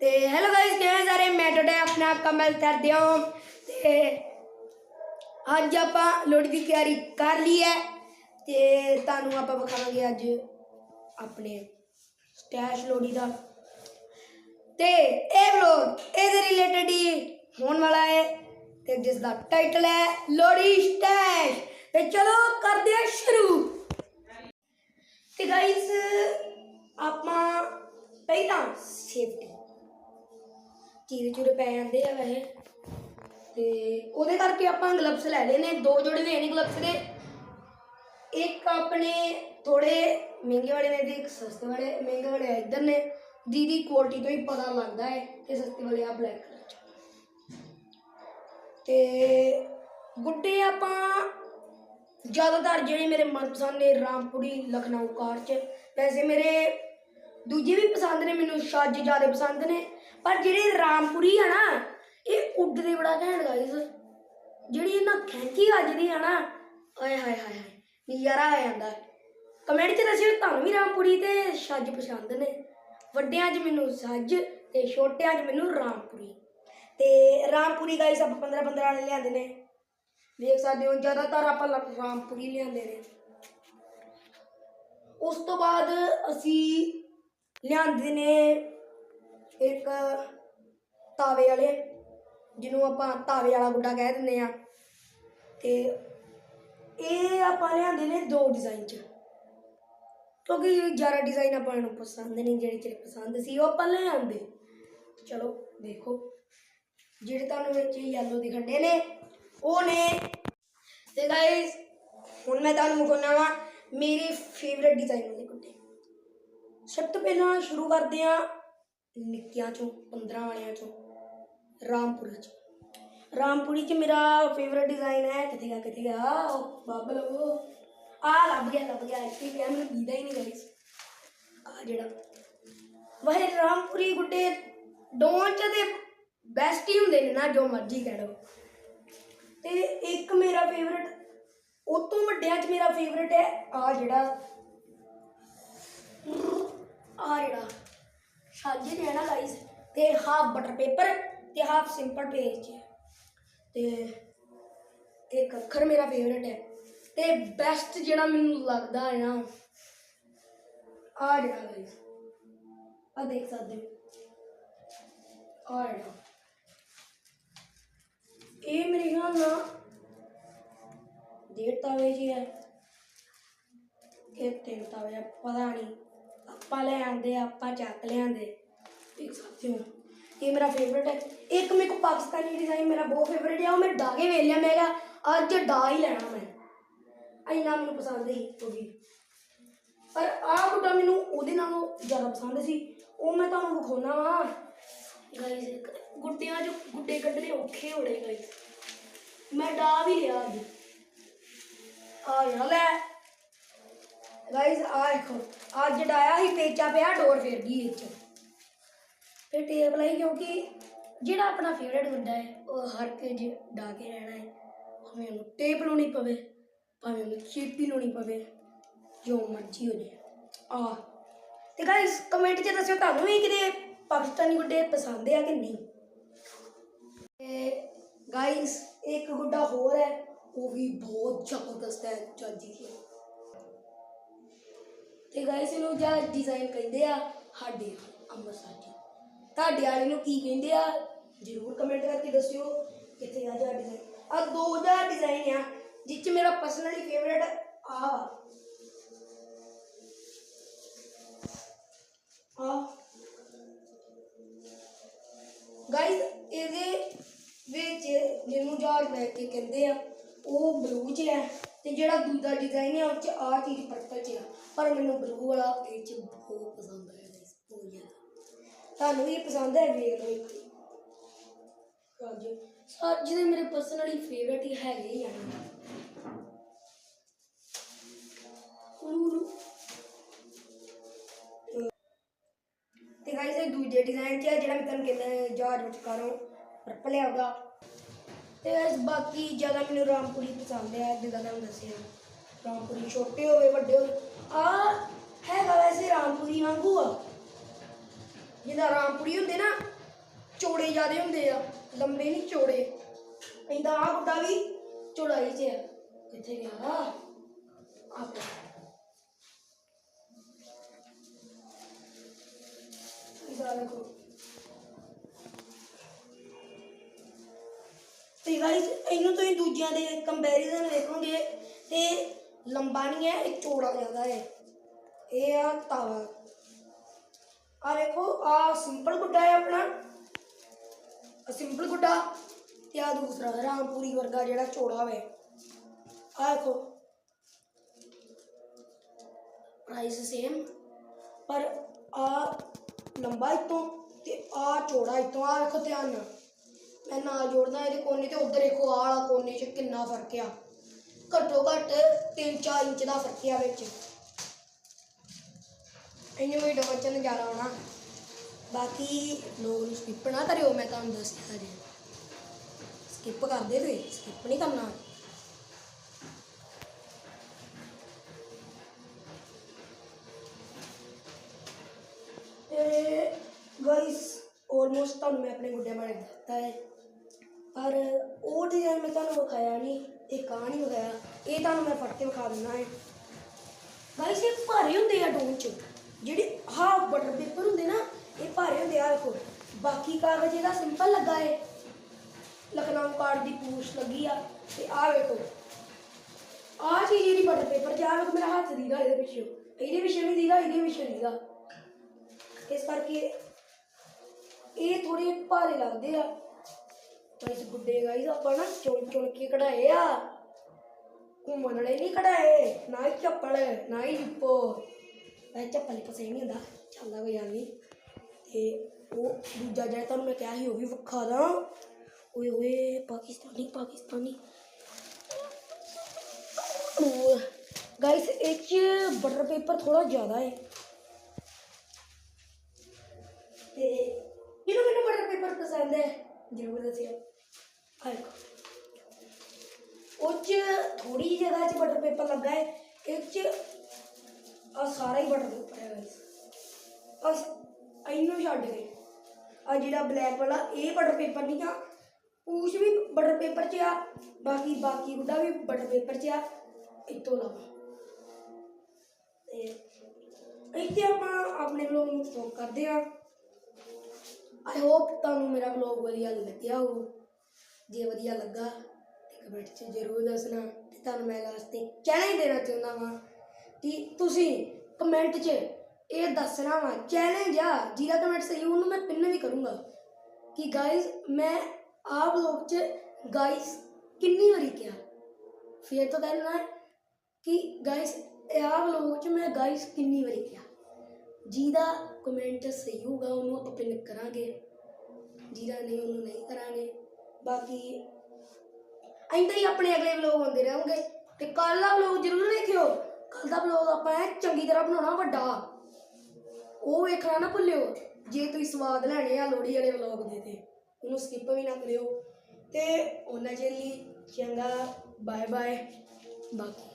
ਤੇ hello guys ਕਿਵੇਂ ਸਾਰੇ ਮੈਂ ਤੁਹਾਡੇ ਆਪਣਾ ਕਮਲ ਤਰਦਿਓ ਤੇ ਅੱਜ ਆਪਾਂ ਲੋਹੜੀ ਦੀ ਤਿਆਰੀ ਕਰ ਲਈ ਹੈ ਤੇ ਤੁਹਾਨੂੰ ਆਪਾਂ ਵਿਖਾਵਾਂਗੇ ਅੱਜ ਆਪਣੇ ਸਟੈਸ਼ ਲੋਹੜੀ ਦਾ। ਤੇ ਇਹ ਵਲੋਗ ਇਹਦੇ ਰਿਲੇਟਡ ਹੀ ਹੋਣ ਵਾਲਾ ਹੈ ਤੇ ਜਿਸ ਦਾ ਟਾਈਟਲ ਹੈ ਲੋਹੜੀ ਸਟੈਸ਼ ਤੇ ਚਲੋ ਕਰਦੇ ਹਾਂ ਸ਼ੁਰੂ। ਤੇ ਗਾਇਸ ਆਪਾਂ ਪਹਿਲਾਂ ਸੇਫਟੀ ਚੀਰੇ ਚੂਰੇ ਪੈ ਜਾਂਦੇ ਆ ਵੈਸੇ। ਤੇ ਉਹਦੇ ਕਰਕੇ ਆਪਾਂ ਗਲਵਸ ਲੈ ਲਏ ਨੇ, ਦੋ ਜੋੜੇ ਲੈਣੇ ਨੇ ਗਲਵਸ ਦੇ। ਇੱਕ ਆਪਣੇ ਥੋੜੇ ਮਹਿੰਗੇ ਵਾਲੇ ਨੇ ਤੇ ਇੱਕ ਸਸਤੇ ਵਾਲੇ, ਮਹਿੰਗੇ ਵਾਲੇ ਆ ਇੱਧਰ ਨੇ। ਜਿਹਦੀ ਕੁਆਲਿਟੀ ਤੋਂ ਹੀ ਪਤਾ ਲੱਗਦਾ ਹੈ ਕਿ ਸਸਤੇ ਵਾਲੇ ਆ ਬਲੈਕ ਕਲਰ ਚ। ਤੇ ਗੁੱਡੇ ਆਪਾਂ ਜ਼ਿਆਦਾਤਰ ਜਿਹੜੇ ਮੇਰੇ ਮਨਪਸੰਦ ਨੇ ਰਾਮਪੁਰੀ, ਲਖਨਊ ਕਾਰ ਚ। ਵੈਸੇ ਮੇਰੇ ਦੂਜੇ ਵੀ ਪਸੰਦ ਨੇ, ਮੈਨੂੰ ਛੱਜ ਜ਼ਿਆਦਾ ਪਸੰਦ ਨੇ। ਪਰ ਜਿਹੜੇ ਰਾਮਪੁਰੀ ਆ ਨਾ, ਇਹ ਉੱਡਦੇ ਬੜਾ ਘੈਂਟ ਗਾਇਸ ਜਿਹੜੀ ਇਹਨਾਂ ਖੈਂਚੀ ਵੱਜਦੀ ਆ ਨਾ ਓਏ ਹਾਏ ਹਾਏ ਹਾਏ, ਨਜ਼ਾਰਾ ਆ ਜਾਂਦਾ। ਕਮੈਂਟ 'ਚ ਦੱਸਿਓ, ਤੁਹਾਨੂੰ ਵੀ ਰਾਮਪੁਰੀ ਤੇ ਛੱਜ ਪਸੰਦ ਨੇ। ਵੱਡਿਆਂ 'ਚ ਮੈਨੂੰ ਸੱਜ ਤੇ ਛੋਟਿਆਂ 'ਚ ਮੈਨੂੰ ਰਾਮਪੁਰੀ। ਤੇ ਰਾਮਪੁਰੀ ਗਾਇਸ ਆਪਾਂ 15 15 ਵਾਲੇ ਲਿਆਂਦੇ ਨੇ। ਦੇਖ ਸਕਦੇ ਹੋ, ਜ਼ਿਆਦਾਤਰ ਆਪਾਂ ਰਾਮਪੁਰੀ ਲਿਆਂਦੇ ਨੇ। ਉਸ ਤੋਂ ਬਾਅਦ ਅਸੀਂ ਲਿਆਂਦੇ ਨੇ ਇੱਕ ਤਾਵੇ ਵਾਲੇ, ਜਿਹਨੂੰ ਆਪਾਂ ਤਾਵੇ ਵਾਲਾ ਗੁੱਡਾ ਕਹਿ ਦਿੰਦੇ ਆ ਤੇ ਇਹ ਆਪਾਂ ਲਿਆਂਦੇ ਨੇ ਦੋ ਡਿਜ਼ਾਈਨ ਚ। ਕਿਉਂਕਿ ਜ਼ਿਆਦਾ ਡਿਜ਼ਾਈਨ ਆਪਾਂ ਨੂੰ ਪਸੰਦ ਨਹੀਂ, ਜਿਹੜੇ ਜਿਹੜੇ ਪਸੰਦ ਸੀ, ਉਹ ਆਪਾਂ ਲੈ ਆਂਦੇ ਚਲੋ, ਦੇਖੋ। ਜਿਹੜੇ ਤੁਹਾਨੂੰ ਵਿੱਚ ਯੈਲੋ ਦਿਖਣ ਦੇ ਨੇ, ਉਹ ਨੇ। ਤੇ ਗਾਇਸ ਹੁਣ ਮੈਂ ਤੁਹਾਨੂੰ ਵਿਖਾਉਣਾ ਵਾ, ਮੇਰੇ ਫੇਵਰਟ ਡਿਜ਼ਾਈਨ ਵਾਲੇ ਗੁੱਡੇ। ਸਭ ਤੋਂ ਪਹਿਲਾਂ ਸ਼ੁਰੂ ਕਰਦੇ ਆ ਨਿੱਕਿਆਂ ਚੋਂ 15 ਵਾਲਿਆਂ ਚੋਂ, ਰਾਮਪੁਰੀ ਚ। ਰਾਮਪੁਰੀ ਚ ਮੇਰਾ ਫੇਵਰਟ ਡਿਜ਼ਾਈਨ ਹੈ ਕਿੱਥੇ ਗਿਆ ਕਿੱਥੇ ਗਿਆ ਉਹ ਬਾਬਲ ਆ ਲੱਭ ਗਿਆ ਲੱਭ ਗਿਆ, ਇੱਥੇ ਗਿਆ ਮੈਨੂੰ ਦੀਦਾ ਹੀ ਨਹੀਂ ਗਾਇਸ ਆ ਜਿਹੜਾ। ਵਹੇ ਰਾਮਪੁਰੀ ਗੁੱਡੇ ਦੋਵਾਂ ਚ ਦੇ ਬੈਸਟ ਹੀ ਹੁੰਦੇ ਨੇ ਨਾ, ਜੋ ਮਰਜ਼ੀ ਕਹਿ ਲਓ। ਤੇ ਇੱਕ ਮੇਰਾ ਫੇਵਰਟ ਉਹ ਤੋਂ ਵੱਡਿਆਂ ਚ ਮੇਰਾ ਫੇਵਰਟ ਹੈ, ਆ ਜਿਹੜਾ ਆ ਜਿਹੜਾ ਛੱਜ ਨੇ ਨਾ ਤੇ ਹਾਫ ਬਟਰ ਪੇਪਰ ਤੇ ਹਾਫ ਸਿੰਪਲ ਪੇਜ ਤੇ ਇੱਕ ਅੱਖਰ ਮੇਰਾ ਫੇਵਰਟ ਹੈ। ਤੇ ਬੈਸਟ ਜਿਹੜਾ ਮੈਨੂੰ ਲੱਗਦਾ ਹੈ ਨਾ ਆ ਜਿਹੜਾ ਗਾਈਸ ਆ ਦੇਖ ਸਕਦੇ ਹੋ। ਆ ਜਿਹੜਾ। ਇਹ ਮੇਰੇ ਖਿਆਲ ਨਾਲ ਡੇਢ ਤਾਵੇ ਜੀ ਹੈ। ਇਹ ਤਿੰਨ ਤਾਵੇ ਪਤਾ ਨਹੀਂ। ਆਪਾਂ ਲੈ ਆਂਦੇ, ਆਪਾਂ ਚੱਕ ਲਿਆਂਦੇ। ਦੇਖ ਸਕਦੇ ਹੋ ਇਹ ਮੇਰਾ ਫੇਵਰਟ ਹੈ। ਇੱਕ ਮੇਰੇ ਕੋ ਪਾਕਿਸਤਾਨੀ ਡਿਜ਼ਾਈਨ ਮੇਰਾ ਬਹੁਤ ਫੇਵਰਟ ਹੈ ਉਹ ਮੈਂ ਡਾਗੇ ਵੇਖ ਲਿਆ, ਮੈਂ ਕਿਹਾ, ਅੱਜ ਡਾ ਹੀ ਲੈਣਾ ਮੈਂ। ਇੰਨਾ ਮੈਨੂੰ ਪਸੰਦ ਸੀ, ਉਹ ਵੀ। ਪਰ ਆਹ ਗੁੱਡਾ ਮੈਨੂੰ ਉਹਦੇ ਨਾਲੋਂ ਜ਼ਿਆਦਾ ਪਸੰਦ ਸੀ। ਉਹ ਮੈਂ ਤੁਹਾਨੂੰ ਵਿਖਾਉਣਾ ਵਾ। ਗਾਇਸ ਗੁੱਡਿਆਂ 'ਚ ਗੁੱਡੇ ਕੱਢਣੇ ਔਖੇ ਹੋਣੇ ਗਾਇਸ ਮੈਂ ਡਾ ਵੀ ਲਿਆ ਅੱਜ। ਆ ਯਾ ਲੈ। ਗਾਇਸ ਆ ਦੇਖੋ ਅੱਜ ਡਾਇਆ ਹੀ ਪੇਚਾ ਪਿਆ, ਡੋਰ ਫੇਰ ਗਈ ਵਿੱਚ ਤੇ ਟੇਪ ਲਈ, ਕਿਉਂਕਿ ਜਿਹੜਾ ਆਪਣਾ ਫੇਵਰੇਟ ਗੁੱਡਾ ਹੈ, ਉਹ ਹਰ ਪੇਜ ਡਾ ਕੇ ਰਹਿਣਾ ਹੈ। ਭਾਵੇਂ ਉਹਨੂੰ ਟੇਪ ਲਾਉਣੀ ਪਵੇ, ਭਾਵੇਂ ਉਹਨੂੰ ਚੀਪੀ ਲਾਉਣੀ ਪਵੇ, ਜੋ ਮਰਜ਼ੀ ਹੋ ਜਾਏ। ਆ ਤੇ ਗਾਇਸ ਕਮੈਂਟ 'ਚ ਦੱਸਿਓ, ਤੁਹਾਨੂੰ ਵੀ ਕਿਤੇ ਪਾਕਿਸਤਾਨੀ ਗੁੱਡੇ ਪਸੰਦ ਆ ਕਿ ਨਹੀਂ? ਤੇ ਗਾਇਸ ਇੱਕ ਗੁੱਡਾ ਹੋਰ ਹੈ, ਉਹ ਵੀ ਬਹੁਤ ਜ਼ਬਰਦਸਤ ਹੈ ਚਾਜੀ ਦੀ ਤੇ ਗਾਇਸ ਇਹਨੂੰ ਜਾਂ ਡਿਜ਼ਾਈਨ ਕਹਿੰਦੇ ਆ ਸਾਡੇ ਅੰਮ੍ਰਿਤਸਰ ਜੀ ਤੁਹਾਡੇ ਵਾਲੇ ਨੂੰ ਕੀ ਕਹਿੰਦੇ ਆ? ਜਰੂਰ ਕਮੈਂਟ ਕਰਕੇ ਦੱਸਿਓ ਕਿੱਥੇ ਆ ਜਾ ਡਿਜ਼ਾਈਨ ਆ ਦੋ ਦਾ ਡਿਜ਼ਾਈਨ ਆ ਜਿਸ ਚ ਮੇਰਾ ਪਰਸਨਲੀ ਫੇਵਰੇਟ ਆ। ਵਾ। ਆ ਗਾਇਸ ਇਹਦੇ ਵਿੱਚ ਜਿਹਨੂੰ ਜਹਾਜ਼ ਲੈ ਕੇ ਕਹਿੰਦੇ ਆ, ਉਹ ਬਲੂ ਚ ਹੈ। ਤੇ ਜਿਹੜਾ ਦੂਜਾ ਡਿਜ਼ਾਈਨ ਹੈ ਉਹ ਚ ਆ ਚੀਜ਼ ਪਰਪਲ ਚ ਆ। ਪਰ ਮੈਨੂੰ ਬਲੂ ਵਾਲਾ ਇਹ ਚ ਬਹੁਤ ਪਸੰਦ ਆਇਆ ਗਾਇਸ ਬਹੁਤ ਜ਼ਿਆਦਾ। ਤੁਹਾਨੂੰ ਵੀ ਪਸੰਦ ਹੈ ਵੇਖ ਲਓ ਇੱਕ। ਸੱਜ ਸੱਜ ਦੇ ਮੇਰੇ ਪਰਸਨਲੀ ਫੇਵਰਟ ਹੀ ਹੈਗੇ ਹੀ ਆ। ਉਲੂ ਤੇ ਗਾਇਸ ਇਹ ਦੂਜੇ ਡਿਜ਼ਾਈਨ 'ਚ ਹੈ ਜਿਹੜਾ ਮੈਂ ਤੁਹਾਨੂੰ ਕਹਿੰਦਾ, ਜਹਾਜ਼ ਵਿੱਚ ਕਰੋ ਪਰਪਲ ਆਉਗਾ ਤੇ ਗਾਇਸ ਬਾਕੀ ਜ਼ਿਆਦਾ ਮੈਨੂੰ ਰਾਮਪੁਰੀ ਪਸੰਦ ਹੈ, ਜਿੱਦਾਂ ਤੁਹਾਨੂੰ ਦੱਸਿਆ। ਰਾਮਪੁਰੀ ਛੋਟੇ ਹੋਵੇ, ਵੱਡੇ ਹੋਵੇ। ਆ ਹੈਗਾ ਵੈਸੇ ਰਾਮਪੁਰੀ ਵਾਂਗੂ ਆ। ਜਿੱਦਾਂ ਰਾਮਪੁਰੀ ਹੁੰਦੇ ਨਾ, ਚੌੜੇ ਜਿਆਦੇ ਹੁੰਦੇ ਆ, ਲੰਬੇ ਨਹੀਂ ਚੌੜੇ। ਇੰਦਾ ਆ ਗੁੱਡਾ ਵੀ ਚੌੜਾਈ 'ਚ ਆ। ਕਿੱਥੇ ਗਿਆ? ਆ ਇਧਰ ਦੇਖੋ ਇਹਨੂੰ ਤੁਸੀਂ ਦੂਜਿਆਂ ਦੇ ਕੰਪੈਰੀਜ਼ਨ ਵੇਖੋਗੇ ਤੇ ਲੰਬਾ ਨਹੀਂ ਹੈ, ਇਹ ਚੌੜਾ ਜ਼ਿਆਦਾ ਹੈ। ਇਹ ਆ ਤਾਵਾ ਆ ਵੇਖੋ ਆ ਸਿੰਪਲ ਗੁੱਡਾ ਹੈ ਆਪਣਾ। ਆ ਸਿੰਪਲ ਗੁੱਡਾ ਤੇ ਆ ਦੂਸਰਾ ਰਾਮਪੁਰੀ ਵਰਗਾ ਜਿਹੜਾ ਚੌੜਾ ਹੋਵੇ ਆ ਵੇਖੋ। ਪ੍ਰਾਈਸ ਸੇਮ ਪਰ ਆ ਲੰਬਾ ਇਤੋਂ ਤੇ ਆ ਚੌੜਾ ਇਤੋਂ ਆ ਵੇਖੋ ਧਿਆਨ ਨਾਲ। ਮੈਂ ਨਾਲ ਜੋੜਦਾ ਇਹਦੇ ਕੋਨੇ ਤੇ, ਉਧਰ ਦੇਖੋ ਆਹ ਵਾਲਾ ਕੋਨੇ 'ਚ ਕਿੰਨਾ ਫ਼ਰਕ ਆ। ਘੱਟੋ ਘੱਟ 3-4 ਇੰਚ ਦਾ ਫ਼ਰਕ ਆ ਵਿੱਚ। ਇਹਨੂੰ ਵੀ ਡਬਲ ਚ ਨਜ਼ਾਰਾ ਆਉਣਾ ਬਾਕੀ ਲੋਕ ਨੂੰ ਸਕਿਪ ਨਾ ਕਰਿਓ, ਮੈਂ ਤੁਹਾਨੂੰ ਦੱਸਿਆ ਜੀ ਸਕਿਪ ਕਰਦੇ ਤੇ ਸਕਿਪ ਨਹੀਂ ਕਰਨਾ। ਤੇ ਗਾਇਸ ਆਲਮੋਸਟ ਤੁਹਾਨੂੰ ਮੈਂ ਆਪਣੇ ਗੁੱਡੇ ਬਾਰੇ ਦੱਸਤਾ ਹੈ। ਪਰ ਉਹ ਡਿਜ਼ਾਈਨ ਮੈਂ ਤੁਹਾਨੂੰ ਵਿਖਾਇਆ ਨਹੀਂ ਇਹ ਕਾਂ ਨਹੀਂ ਵਿਖਾਇਆ, ਇਹ ਤੁਹਾਨੂੰ ਮੈਂ ਫੜ ਕੇ ਵਿਖਾ ਦਿੰਦਾ ਹੈ। ਗਾਇਸ ਇਹ ਭਾਰੇ ਹੁੰਦੇ ਆ ਡੋਨ ਚ, ਜਿਹੜੇ ਹਾਫ ਬਟਰ ਪੇਪਰ ਹੁੰਦੇ ਨਾ, ਇਹ ਭਾਰੇ ਹੁੰਦੇ ਆ ਵੇਖੋ ਬਾਕੀ ਕਾਗਜ਼ ਇਹਦਾ ਸਿੰਪਲ ਲੱਗਾ ਹੈ ਲਖਨਊ ਕਾਰਡ ਦੀ ਪੂਛ ਲੱਗੀ ਆ, ਤੇ ਆ ਵੇਖੋ ਆ ਚੀਜ਼ ਜਿਹੜੀ ਬਟਰ ਪੇਪਰ ਚ ਵੇਖੋ, ਮੇਰਾ ਹੱਥ ਦੀਦਾ ਇਹਦੇ ਪਿੱਛੇ ਇਹਦੇ ਪਿੱਛੇ ਵੀ ਦੀਦਾ, ਇਹਦੇ ਪਿੱਛੇ ਦੀਦਾ। ਇਸ ਕਰਕੇ ਇਹ ਥੋੜੇ ਭਾਰੇ ਲੱਗਦੇ ਆ। ਪਰ ਇਸ ਗੁੱਡੇ ਗਾਈਸ ਆਪਾਂ ਨਾ ਚੁਣ ਚੁਣ ਕੇ ਕਢਾਏ ਆ ਘੁੰਮਣ ਵਾਲੇ ਨਹੀਂ ਕਢਾਏ ਨਾ ਹੀ ਚੱਪਲ ਨਾ ਹੀ ਲਿਪੋ ਇਹ ਚੱਪਲ ਲਿਪੋ ਸਹੀ ਨਹੀਂ ਹੁੰਦਾ ਚੱਲਦਾ ਕੋਈ ਗੱਲ ਨਹੀਂ ਤੇ ਉਹ ਦੂਜਾ ਜਿਹੜਾ ਤੁਹਾਨੂੰ ਮੈਂ ਕਿਹਾ ਸੀ ਉਹ ਵੀ ਵਿਖਾ ਦਾਂ ਓਏ ਓਏ ਪਾਕਿਸਤਾਨੀ ਪਾਕਿਸਤਾਨੀ ਗਾਈਸ ਇਹ ਚ ਬਟਰ ਪੇਪਰ ਥੋੜਾ ਜ਼ਿਆਦਾ ਹੈ ਤੇ ਕਿਹਨੂੰ ਕਿਹਨੂੰ ਬਟਰ ਪੇਪਰ ਪਸੰਦ ਹੈ ਜ਼ਰੂਰ ਉਹ 'ਚ ਥੋੜੀ ਜਿਹੀ ਜਗ੍ਹਾ 'ਚ ਬਟਰ ਪੇਪਰ ਲੱਗਾ ਹੈ ਇਹ 'ਚ ਆ ਸਾਰਾ ਹੀ ਬਟਰ ਪੇਪਰ ਹੈ ਗਾਇਸ ਬਸ ਇਹਨੂੰ ਛੱਡ ਕੇ ਆ ਜਿਹੜਾ ਬਲੈਕ ਵਾਲਾ, ਇਹ ਬਟਰ ਪੇਪਰ ਨਹੀਂ ਆ। ਪੂਛ ਵੀ ਬਟਰ ਪੇਪਰ 'ਚ ਆ, ਬਾਕੀ ਬਾਕੀ ਗੁੱਡਾ ਵੀ ਬਟਰ ਪੇਪਰ 'ਚ ਆ। ਇਤੋਂ ਇਲਾਵਾ ਤੇ ਇੱਥੇ ਆਪਾਂ ਆਪਣੇ ਵਲੋਗ ਨੂੰ ਸਟਾਪ ਕਰਦੇ ਆ ਆਈ ਹੋਪ ਤੁਹਾਨੂੰ ਮੇਰਾ ਵਲੌਗ ਵਧੀਆ ਲੱਗਿਆ ਹੋ ਜੇ ਵਧੀਆ ਲੱਗਾ ਤੇ ਕਮੈਂਟ 'ਚ ਜ਼ਰੂਰ ਦੱਸਣਾ ਤੇ ਤੁਹਾਨੂੰ ਮੈਂ ਲਾਸਟ ਤੇ ਕਹਿਣਾ ਦੇਣਾ ਚਾਹੁੰਦਾ ਵਾਂ ਕਿ ਤੁਸੀਂ ਕਮੈਂਟ 'ਚ ਇਹ ਦੱਸਣਾ ਵਾ ਚੈਲੰਜ ਆ, ਜਿਹਦਾ ਕਮੈਂਟ ਸਹੀ ਉਹਨੂੰ ਮੈਂ ਪਿੰਨ ਵੀ ਕਰੂੰਗਾ। ਕਿ ਗਾਇਸ ਮੈਂ ਆਪ ਲੋਕ 'ਚ ਗਾਇਸ ਕਿੰਨੀ ਵਾਰੀ ਕਿਹਾ। ਫਿਰ ਤੋਂ ਕਹਿਣਾ ਹੈ ਕਿ ਗਾਇਸ ਆਪ ਲੋਕ 'ਚ ਮੈਂ ਗਾਇਸ ਕਿੰਨੀ ਵਾਰੀ ਕਿਹਾ। ਜਿਹਦਾ ਕਮੈਂਟ ਸਹੀ ਹੋਊਗਾ, ਉਹਨੂੰ ਆਪਾਂ ਪਿੰਨ ਕਰਾਂਗੇ। ਜਿਹਦਾ ਨਹੀਂ, ਉਹਨੂੰ ਨਹੀਂ ਕਰਾਂਗੇ। ਬਾਕੀ ਐਂਦਾ ਹੀ ਆਪਣੇ ਅਗਲੇ ਵਲੋਗ ਆਉਂਦੇ ਰਹੋਗੇ। ਤੇ ਕੱਲ ਦਾ ਵਲੋਗ ਜ਼ਰੂਰ ਦੇਖਿਓ ਕੱਲ ਦਾ ਵਲੋਗ ਆਪਾਂ ਐ ਚੰਗੀ ਤਰ੍ਹਾਂ ਬਣਾਉਣਾ ਵੱਡਾ। ਉਹ ਵੇਖਣਾ ਨਾ ਭੁੱਲਿਓ, ਜੇ ਤੁਸੀਂ ਸਵਾਦ ਲੈਣੇ ਆ ਲੋੜੀ ਵਾਲੇ ਵਲੋਗ ਦੇ ਤੇ। ਉਹਨੂੰ ਸਕਿਪ ਵੀ ਨਾ ਕਰਿਓ। ਤੇ ਉਹਨਾਂ ਚਿਰ ਲਈ ਚੰਗਾ ਬਾਏ ਬਾਏ ਬਾਕੀ